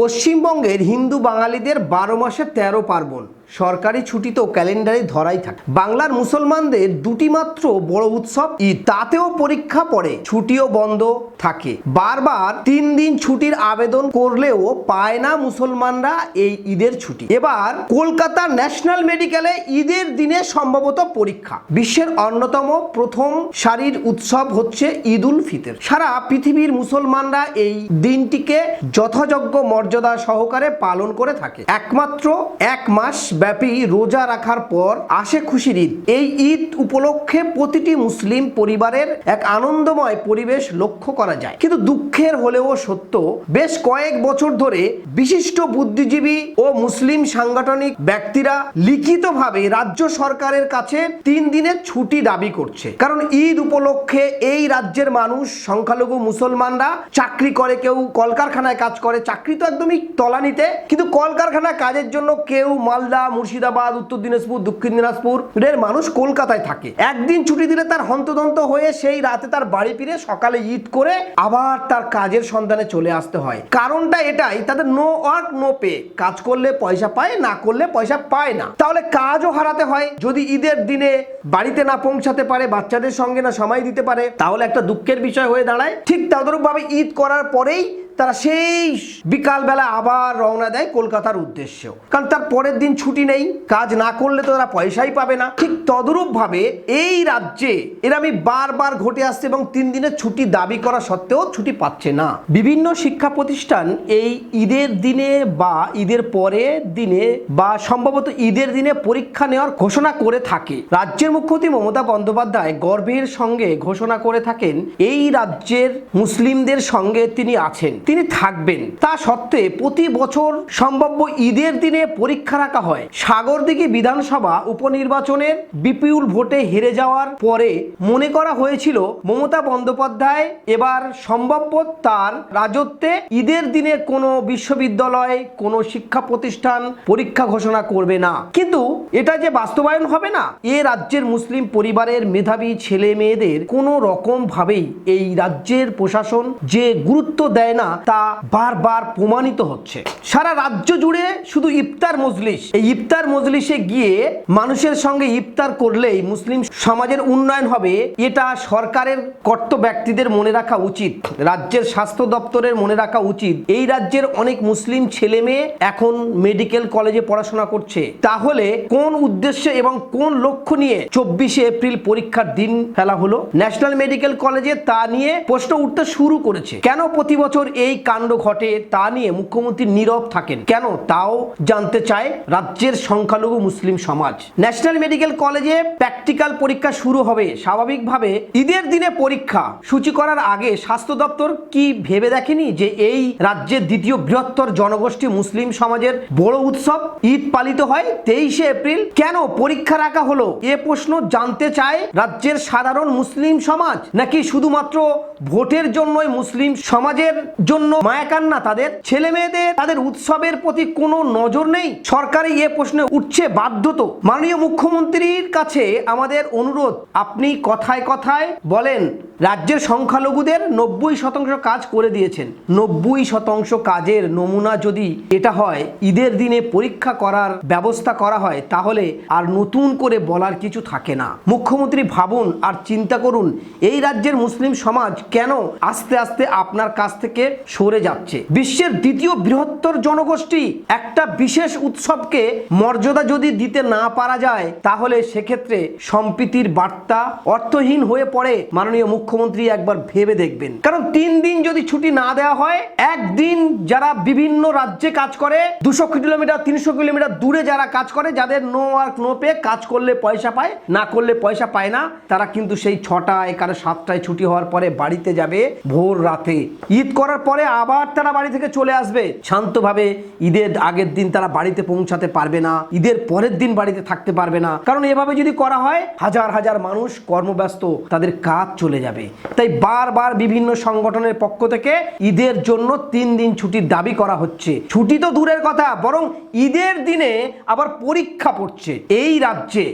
পশ্চিমবঙ্গের হিন্দু বাঙালিদের বারো মাসে তেরো পার্বণ। সরকারি ছুটি তো ক্যালেন্ডারে ধরাই থাকে। বাংলার মুসলমানদের দুটি মাত্র বড় উৎসব ঈদ। তাতেও পরীক্ষা পড়ে, ছুটিও বন্ধ থাকে। বারবার তিন দিন ছুটির আবেদন করলেও পায় না মুসলমানরা এই ঈদের ছুটি। এবার কলকাতা ন্যাশনাল মেডিকেলে ঈদের দিনে সম্ভবত পরীক্ষা। বিশ্বের অন্যতম প্রথম সারির উৎসব হচ্ছে ঈদ উল ফিতর। সারা পৃথিবীর মুসলমানরা এই দিনটিকে যথাযোগ্য মর্যাদা সহকারে পালন করে থাকে। একমাত্র এক মাস ব্যাপী রোজা রাখার পর আসে খুশির ঈদ। এই ঈদ উপলক্ষে প্রতিটি মুসলিম পরিবারের এক আনন্দময় পরিবেশ লক্ষ্য করা যায়। কিন্তু দুঃখের হলেও সত্য, বেশ কয়েক বছর ধরে বিশিষ্ট বুদ্ধিজীবী ও মুসলিম সাংগঠনিক ব্যক্তিরা লিখিতভাবে রাজ্য সরকারের কাছে তিন দিনের ছুটি দাবি করছে। কারণ ঈদ উপলক্ষে এই রাজ্যের মানুষ, সংখ্যালঘু মুসলমানরা চাকরি করে, কেউ কলকারখানায় কাজ করে, চাকরি তো একদমই তলানিতে। কিন্তু কলকারখানায় কাজের জন্য কেউ মালদা মুর্শিদাবাদ, উত্তর দিনাজপুর, দক্ষিণ দিনাজপুর, এর মানুষ কলকাতায় থাকে। একদিন ছুটি দিলে তার হন্তদন্ত হয়ে সেই রাতে তার বাড়ি ফিরে সকালে ঈদ করে আবার তার কাজের সন্ধানে চলে আসতে হয়। কারণটা এটাই, তাদের নো ওয়ার্ক নো পে কাজ করলে পয়সা পায়, না করলে পয়সা পায় না। তাহলে কাজও হারাতে হয়। যদি ঈদের দিনে বাড়িতে না পৌঁছাতে পারে, বাচ্চাদের সঙ্গে না সময় দিতে পারে, তাহলে একটা দুঃখের বিষয় হয়ে দাঁড়ায়। ঠিক তাদের ভাবে ঈদ করার পরেই তারা সেই বিকালবেলা আবার রওনা দেয় কলকাতার উদ্দেশ্যেও। কারণ তার পরের দিন ছুটি নেই, কাজ না করলে তো তারা পয়সাই পাবে না। ঠিক তদরূপভাবে এই রাজ্যে এরা আমি বারবার ঘটে আসছে এবং তিন দিনের ছুটি দাবি করা সত্ত্বেও ছুটি পাচ্ছে না। বিভিন্ন শিক্ষা প্রতিষ্ঠান এই ঈদের দিনে বা ঈদের পরের দিনে বা সম্ভবত ঈদের দিনে পরীক্ষা নেওয়ার ঘোষণা করে থাকে। রাজ্যের মুখ্যমন্ত্রী মমতা বন্দ্যোপাধ্যায় গর্বের সঙ্গে ঘোষণা করে থাকেন, এই রাজ্যের মুসলিমদের সঙ্গে তিনি আছেন। তিনি থাকবেন। তা সত্ত্বে প্রতি বছর সম্ভাব্য ঈদের দিনে পরীক্ষা রাখা হয়। সাগরদিঘি বিধানসভা উপনির্বাচনের বিপুল ভোটে হেরে যাওয়ার পরে মনে করা হয়েছিল, মমতা বন্দ্যোপাধ্যায় এবার সম্ভাব্য তার রাজত্বে ঈদের দিনে কোনো বিশ্ববিদ্যালয়, কোনো শিক্ষা প্রতিষ্ঠান পরীক্ষা ঘোষণা করবে না। কিন্তু এটা যে বাস্তবায়ন হবে না, এ রাজ্যের মুসলিম পরিবারের মেধাবী ছেলে মেয়েদের কোনো রকম ভাবেই এই রাজ্যের প্রশাসন যে গুরুত্ব দেয় না তা বারবার প্রমাণিত হচ্ছে। সারা রাজ্য জুড়ে শুধু ইফতার মজলিস। এই ইফতার মজলিসে গিয়ে মানুষের সঙ্গে ইফতার করলেই মুসলিম সমাজের উন্নয়ন হবে, এটা সরকারের কর্ত ব্যক্তিদের মনে রাখা উচিত। রাজ্যের স্বাস্থ্য দপ্তরের মনে রাখা উচিত। এই রাজ্যের অনেক মুসলিম ছেলে মেয়ে এখন মেডিকেল কলেজে পড়াশোনা করছে। তাহলে কোন উদ্দেশ্যে এবং কোন লক্ষ্য নিয়ে চব্বিশে এপ্রিল পরীক্ষার দিন ফেলা হলো? ন্যাশনাল মেডিকেল কলেজে তা নিয়ে প্রশ্ন উঠতে শুরু করেছে। কেন প্রতি বছর এই কাণ্ড ঘটে তা নিয়ে মুখ্যমন্ত্রী নীরব থাকেন। কেন? তাও জানতে চায় রাজ্যের সংখ্যালঘু মুসলিম সমাজ। ন্যাশনাল মেডিকেল কলেজে প্র্যাকটিক্যাল পরীক্ষা শুরু হবে। স্বাভাবিকভাবে ঈদের দিনে পরীক্ষা। সূচি করার আগে স্বাস্থ্য দপ্তর কি ভেবে দেখেনি যে এই রাজ্যের দ্বিতীয় বৃহত্তর জনগোষ্ঠী মুসলিম সমাজের বড় উৎসব ঈদ পালিত হয় তেইশে এপ্রিল? কেন পরীক্ষা রাখা হলো? এ প্রশ্ন জানতে চায় রাজ্যের সাধারণ মুসলিম সমাজ। নাকি শুধুমাত্র ভোটের জন্যই মুসলিম সমাজের জন্য মায়াকান্না তাদের। ছেলে মেয়েদের তাদের উৎসবের প্রতি কোনো নজর নেই। সরকারি এ প্রশ্নে উঠছে বাধ্য তো। মাননীয় মুখ্যমন্ত্রীর কাছে আমাদের অনুরোধ, আপনি কথায় কথায় বলেন রাজ্যের সংখ্যালঘুদের নব্বই শতাংশ কাজ করে দিয়েছেন। নব্বই শতাংশ কাজের নমুনা যদি এটা হয়, ঈদের দিনে পরীক্ষা করার ব্যবস্থা করা হয়, তাহলে আর নতুন করে বলার কিছু থাকে না। মুখ্যমন্ত্রী ভাবুন আর চিন্তা করুন, এই রাজ্যের মুসলিম সমাজ কেন আস্তে আস্তে আপনার কাছ থেকে সরে যাচ্ছে? বিশ্বের দ্বিতীয় বৃহত্তর জনগোষ্ঠী একটা বিশেষ উৎসবকে মর্যাদা যদি দিতে না পারা যায়, তাহলে সেক্ষেত্রে সম্প্রীতির বার্তা অর্থহীন হয়ে পড়ে মাননীয় মুখ্যমন্ত্রী একবার ভেবে দেখবেন। কারণ তিন দিন যদি ছুটি না দেওয়া হয়, একদিন যারা বিভিন্ন রাজ্যে কাজ করে, দুশো কিলোমিটার, তিনশো কিলোমিটার দূরে যারা কাজ করে, যাদের নো ওয়ার্ক নো পে কাজ করলে পয়সা পায়, না করলে পয়সা পায় না, তারা কিন্তু সেই ছটায় কারও সাতটায় ছুটি হওয়ার পরে বাড়িতে যাবে ভোর রাতে। ঈদ করার পরে আবার তারা বাড়ি থেকে চলে আসবে। শান্তভাবে ঈদের আগের দিন তারা বাড়িতে পৌঁছাতে পারবে না, ঈদের পরের দিন বাড়িতে থাকতে পারবে না। কারণ এভাবে যদি করা হয়, হাজার হাজার মানুষ কর্মব্যস্ত, তাদের কাজ চলে যাবে। তাই বারবার বিভিন্ন সংগঠনের পক্ষ থেকে ঈদের জন্য তিন দিন ছুটির দাবি করা হচ্ছে। ছুটি তো দূরের কথা, বরং ঈদের দিনে আবার পরীক্ষা পড়ছে এই রাজ্যে।